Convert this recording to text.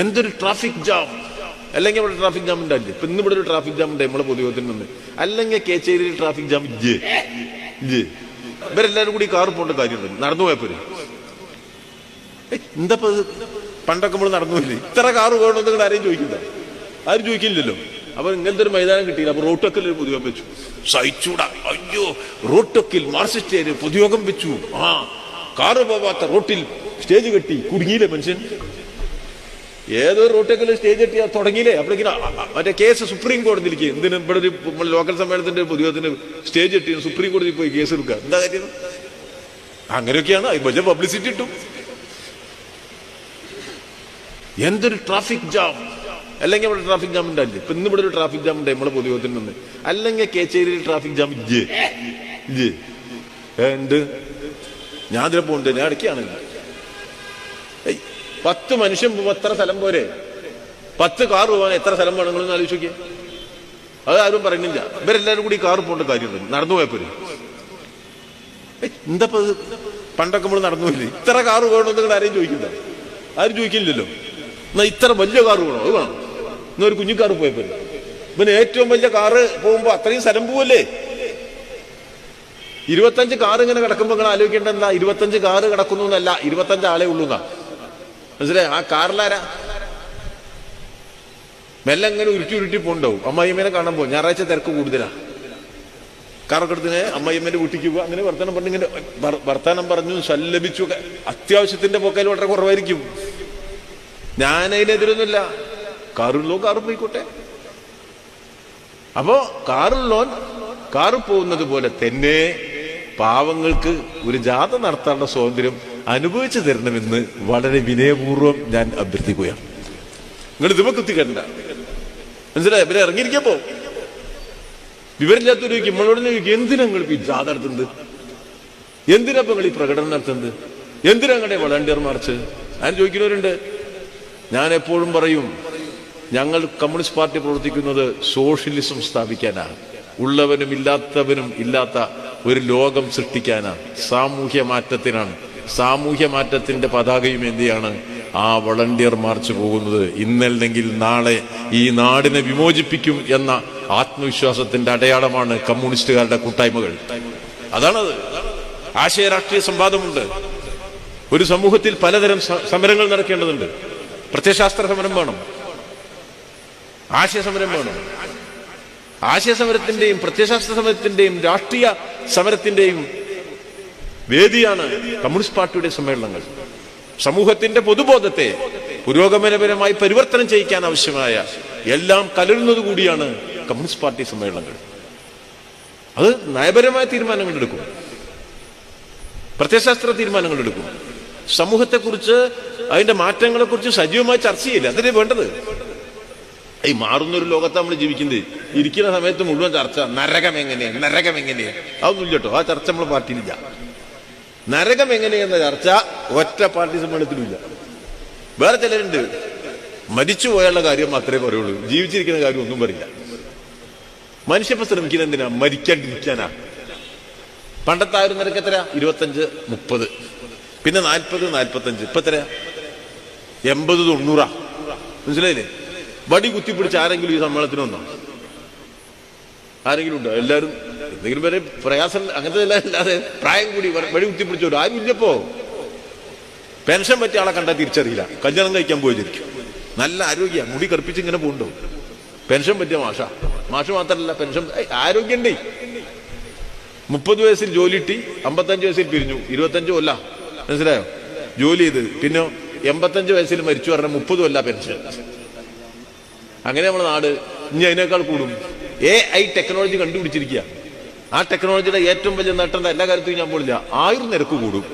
എന്തൊരു traffic jam അല്ലെങ്കിൽ ഇവിടെ ട്രാഫിക് ജാം ഉണ്ടാവില്ല ഇപ്പൊ ഇന്ന് ഇവിടെ ഒരു ട്രാഫിക് ജാം ഉണ്ട് നമ്മളെ പൊതുയോഗത്തിൽ നിന്ന് അല്ലെങ്കിൽ കേച്ചേരിയിൽ ട്രാഫിക് ജാം. ഇല്ലേ ഇവരെല്ലാരും കൂടി കാർ പോകേണ്ട കാര്യമുണ്ട്. നടന്നു പോയപ്പോര്. എന്താ? പണ്ടൊക്കെ നമ്മൾ നടന്നു പോയില്ലേ ഇത്ര കാറ് വേണമെന്ന് നിങ്ങൾ ആരെയും ചോദിക്കില്ല. ആരും ചോദിക്കില്ലല്ലോ. അപ്പൊ ഇങ്ങനത്തെ ഒരു മൈതാനം കിട്ടിയില്ല. അപ്പൊ റോട്ടൊക്കിൽ ഒരു പൊതുയോഗം വെച്ചു. സഹിച്ചൂടാ. അയ്യോ റോട്ടൊക്കിൽ മാർസിസ്റ്റേര് പൊതുയോഗം വെച്ചു. ആ കാറ് പോവാത്ത റോട്ടിൽ സ്റ്റേജ് കെട്ടി കുടുങ്ങിയില്ലേ മനുഷ്യൻ? ഏതോ റൂട്ടെങ്കിലും സ്റ്റേജ് കെട്ടിയാ തുടങ്ങിയില്ലേ? അപ്പോഴേക്കും മറ്റേ കേസ് സുപ്രീം കോടതിയിലേക്ക് എന്തിനും ഇവിടെ ഒരു ലോക്കൽ സമ്മേളനത്തിന്റെ പൊതുയോഗത്തിന് സ്റ്റേജ് എത്തി സുപ്രീം കോടതിയിൽ പോയി കേസ് എടുക്കുക? എന്താ കാര്യം? അങ്ങനെയൊക്കെയാണ്. വലിയ പബ്ലിസിറ്റി കിട്ടും. എന്തൊരു ട്രാഫിക് ജാം അല്ലെങ്കിൽ ഇവിടെ ട്രാഫിക് ജാം ഉണ്ടാവില്ല? ഇപ്പൊ ഇന്ന് ഇവിടെ ഒരു ട്രാഫിക് ജാം ഉണ്ട് നമ്മളെ പൊതുയോഗത്തിൽ നിന്ന്. അല്ലെങ്കിൽ കേച്ചേരിയിൽ ട്രാഫിക് ജാം ഇജ്ജ് ഞാൻ ഇതിലെ പോകുന്നുണ്ട് ഞാൻ ഇടയ്ക്കാണ് പത്ത് മനുഷ്യൻ പോകുമ്പോൾ എത്ര സ്ഥലം പോരെ? പത്ത് കാർ പോകാൻ എത്ര സ്ഥലം വേണം എന്ന് ആലോചിച്ച് നോക്കിയേ അത് ആരും പറയുന്നില്ല. ഇവരെല്ലാവരും കൂടി കാർ പോകേണ്ട കാര്യമുണ്ട്. നടന്നു പോയപ്പോര് എന്താ? പണ്ടൊക്കെ നമ്മൾ നടന്നു പോയില്ലേ? ഇത്ര കാർ വേണമെന്ന് നിങ്ങൾ ആരെയും ചോദിക്കില്ല. ആരും ചോദിക്കില്ലല്ലോ. എന്നാ ഇത്ര വലിയ കാർ വേണോ? അത് വേണം. എന്നാ ഒരു കുഞ്ഞു കാർ പോയപ്പോ ഇവന് ഏറ്റവും വലിയ കാറ് പോകുമ്പോ അത്രയും സ്ഥലം പോവല്ലേ? ഇരുപത്തഞ്ച് കാർ ഇങ്ങനെ കിടക്കുമ്പോ നിങ്ങൾ ആലോചിക്കേണ്ട എന്താ? ഇരുപത്തഞ്ച് കാറ് കിടക്കുന്നു എന്നല്ല ഇരുപത്തഞ്ച് ആളെ ഉള്ളൂ എന്നാ. മനസ്സിലായി? ആ കാറിലാര? മെല്ലെ ഇങ്ങനെ ഉരുട്ടി ഉരുട്ടി പോണ്ടാവും. അമ്മായിമ്മേനെ കാണാൻ പോകും ഞായറാഴ്ച തിരക്ക് കൂടുതലാ. കാറക്കെടുത്തിന് അമ്മായിമ്മന്റെ വീട്ടിക്ക് പോകുക അങ്ങനെ വർത്തമാനം പറഞ്ഞു ഇങ്ങനെ വർത്തമാനം പറഞ്ഞു ശല്ലപിച്ചു ഒക്കെ. അത്യാവശ്യത്തിന്റെ പൊക്കയിൽ വളരെ കുറവായിരിക്കും. ഞാൻ അതിനെതിരൊന്നുമില്ല കാറുള്ളോ കാറ് പോയിക്കോട്ടെ. അപ്പോ കാറുള്ളോൻ കാറ് പോകുന്നത് പോലെ തന്നെ പാവങ്ങൾക്ക് ഒരു ജാഥ നടത്താനുള്ള സ്വാതന്ത്ര്യം അനുഭവിച്ചു തരണമെന്ന് വളരെ വിനയപൂർവം ഞാൻ അഭ്യർത്ഥിക്കുകയാണ്. നിങ്ങൾ ഇതുമ കുത്തിക്കണ്ട മനസ്സിലായി? ഇവരെ ഇറങ്ങിയിരിക്കപ്പോ വിവരമില്ലാത്തൊരു ചോദിക്കും നമ്മളോട് ചോദിക്കും എന്തിനാ നിങ്ങൾ ഈ ജാഥ നടത്തുന്നത്? എന്തിനാ നിങ്ങൾ ഈ പ്രകടനം നടത്തുന്നത്? എന്തിനാ നിങ്ങളുടെ വളണ്ടിയർ മാർച്ച്? ഞാൻ ചോദിക്കുന്നവരുണ്ട്. ഞാൻ എപ്പോഴും പറയും ഞങ്ങൾ കമ്മ്യൂണിസ്റ്റ് പാർട്ടി പ്രവർത്തിക്കുന്നത് സോഷ്യലിസം സ്ഥാപിക്കാനാണ്. ഉള്ളവനും ഇല്ലാത്തവനും ഇല്ലാത്ത ഒരു ലോകം സൃഷ്ടിക്കാനാണ്. സാമൂഹ്യ മാറ്റത്തിനാണ്. സാമൂഹ്യ മാറ്റത്തിന്റെ പതാകയും എന്തിയാണ്? ആ വളണ്ടിയർ മാർച്ച് പോകുന്നത്. ഇന്നല്ലെങ്കിൽ നാളെ ഈ നാടിനെ വിമോചിപ്പിക്കും എന്ന ആത്മവിശ്വാസത്തിന്റെ അടയാളമാണ് കമ്മ്യൂണിസ്റ്റുകാരുടെ കൂട്ടായ്മകൾ. അതാണത്. ആശയ രാഷ്ട്രീയ സംവാദമുണ്ട്. ഒരു സമൂഹത്തിൽ പലതരം സമരങ്ങൾ നടക്കേണ്ടതുണ്ട്. പ്രത്യശാസ്ത്ര സമരം വേണം. ആശയ സമരം വേണം. ആശയ സമരത്തിന്റെയും പ്രത്യശാസ്ത്ര സമരത്തിന്റെയും രാഷ്ട്രീയ സമരത്തിന്റെയും വേദിയാണ് കമ്മ്യൂണിസ്റ്റ് പാർട്ടിയുടെ സമ്മേളനങ്ങൾ. സമൂഹത്തിന്റെ പൊതുബോധത്തെ പുരോഗമനപരമായി പരിവർത്തനം ചെയ്യിക്കാൻ ആവശ്യമായ എല്ലാം കലരുന്നത് കൂടിയാണ് കമ്മ്യൂണിസ്റ്റ് പാർട്ടി സമ്മേളനങ്ങൾ. അത് നയപരമായ തീരുമാനങ്ങൾ എടുക്കും. പ്രത്യശാസ്ത്ര തീരുമാനങ്ങൾ എടുക്കും. സമൂഹത്തെക്കുറിച്ച് അതിന്റെ മാറ്റങ്ങളെക്കുറിച്ച് സജീവമായി ചർച്ച ചെയ്യില്ല. അതല്ലേ വേണ്ടത്? ഈ മാറുന്ന ഒരു ലോകത്ത് നമ്മൾ ജീവിക്കുന്നത് ഇരിക്കുന്ന സമയത്ത് മുഴുവൻ ചർച്ച നരകം എങ്ങനെയാണ് നരകം എങ്ങനെയാണ് അതൊന്നും ഇല്ലട്ടോ ആ ചർച്ച നമ്മളെ പാർട്ടിയിലില്ല. നരകം എങ്ങനെയെന്ന ചർച്ച ഒറ്റ പാർട്ടി സമ്മേളനത്തിലുമില്ല. വേറെ ചിലരുണ്ട്. മരിച്ചു പോയുള്ള കാര്യം മാത്രമേ പറയുള്ളൂ. ജീവിച്ചിരിക്കുന്ന കാര്യം ഒന്നും പറയില്ല. മനുഷ്യ ശ്രമിക്കുന്ന എന്തിനാ? മരിക്കാണ്ടിരിക്കാനാ. പണ്ടത്തെ ആ ഒരു നിരക്ക് എത്ര ഇരുപത്തഞ്ച് മുപ്പത്. പിന്നെ നാൽപ്പത് നാൽപ്പത്തഞ്ച്. ഇപ്പൊ എത്ര എൺപത് തൊണ്ണൂറാ. മനസ്സിലായില്ലേ? വടി കുത്തിപ്പിടിച്ച് ആരെങ്കിലും ഈ സമ്മേളനത്തിന് വന്നോ? ആരെങ്കിലും ഉണ്ടോ? എല്ലാവരും എന്തെങ്കിലും വരെ പ്രയാസം അങ്ങനത്തെ അല്ലാതെ പ്രായം കൂടി വഴി കുത്തിപ്പിടിച്ചു ആരും ഇല്ലപ്പോ. പെൻഷൻ പറ്റിയ ആളെ കണ്ടാൽ തിരിച്ചറിയില്ല. കല്യാണം കഴിക്കാൻ പോയിരിക്കും നല്ല ആരോഗ്യ. മുടി കറുപ്പിച്ച് ഇങ്ങനെ പോകുന്നുണ്ടോ പെൻഷൻ പറ്റിയ മാഷ. മാഷ മാത്രമല്ല പെൻഷൻ ആരോഗ്യം ആരോഗ്യണ്ടേ. മുപ്പത് വയസ്സിൽ ജോലി ഇട്ടി അമ്പത്തഞ്ച് വയസ്സിൽ പിരിഞ്ഞു. ഇരുപത്തഞ്ച് കൊല്ല മനസ്സിലായോ? ജോലി ചെയ്ത്. പിന്നെ എൺപത്തഞ്ച് വയസ്സിൽ മരിച്ചു പറഞ്ഞ മുപ്പത് കൊല്ല പെൻഷൻ. അങ്ങനെ നമ്മുടെ നാട് ഇനി അതിനേക്കാൾ കൂടും. എ ഐ ടെക്നോളജി കണ്ടുപിടിച്ചിരിക്കുക ആ ടെക്നോളജിയുടെ ഏറ്റവും വലിയ നേട്ടം എല്ലാ കാര്യത്തിലും ഞാൻ പോലില്ല ആയിരം നിരക്ക് കൂടും.